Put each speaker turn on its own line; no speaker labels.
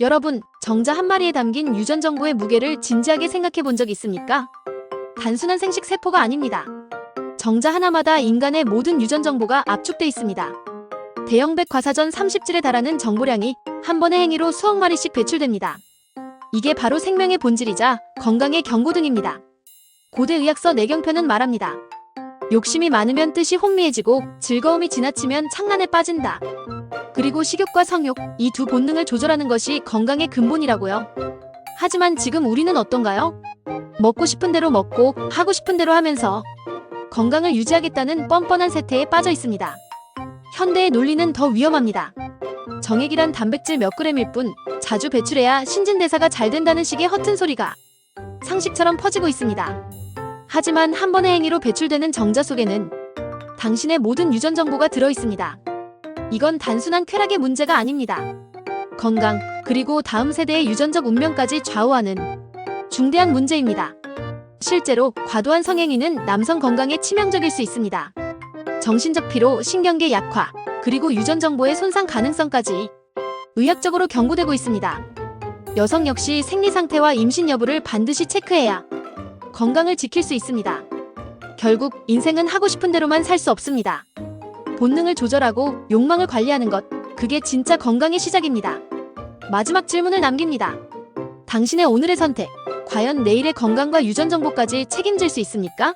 여러분, 정자 한 마리에 담긴 유전 정보의 무게를 진지하게 생각해 본 적 있습니까? 단순한 생식 세포가 아닙니다. 정자 하나마다 인간의 모든 유전 정보가 압축돼 있습니다. 대형 백 과사전 30질에 달하는 정보량이 한 번의 행위로 수억 마리씩 배출됩니다. 이게 바로 생명의 본질이자 건강의 경고등입니다. 고대 의학서 내경편은 말합니다. 욕심이 많으면 뜻이 혼미해지고 즐거움이 지나치면 창란에 빠진다. 그리고 식욕과 성욕, 이 두 본능을 조절하는 것이 건강의 근본이라고요. 하지만 지금 우리는 어떤가요? 먹고 싶은 대로 먹고 하고 싶은 대로 하면서 건강을 유지하겠다는 뻔뻔한 세태에 빠져 있습니다. 현대의 논리는 더 위험합니다. 정액이란 단백질 몇 그램일 뿐 자주 배출해야 신진대사가 잘 된다는 식의 허튼 소리가 상식처럼 퍼지고 있습니다. 하지만 한 번의 행위로 배출되는 정자 속에는 당신의 모든 유전 정보가 들어 있습니다. 이건 단순한 쾌락의 문제가 아닙니다. 건강, 그리고 다음 세대의 유전적 운명까지 좌우하는 중대한 문제입니다. 실제로 과도한 성행위는 남성 건강에 치명적일 수 있습니다. 정신적 피로, 신경계 약화, 그리고 유전 정보의 손상 가능성까지 의학적으로 경고되고 있습니다. 여성 역시 생리 상태와 임신 여부를 반드시 체크해야 건강을 지킬 수 있습니다. 결국 인생은 하고 싶은 대로만 살 수 없습니다. 본능을 조절하고 욕망을 관리하는 것, 그게 진짜 건강의 시작입니다. 마지막 질문을 남깁니다. 당신의 오늘의 선택, 과연 내일의 건강과 유전 정보까지 책임질 수 있습니까?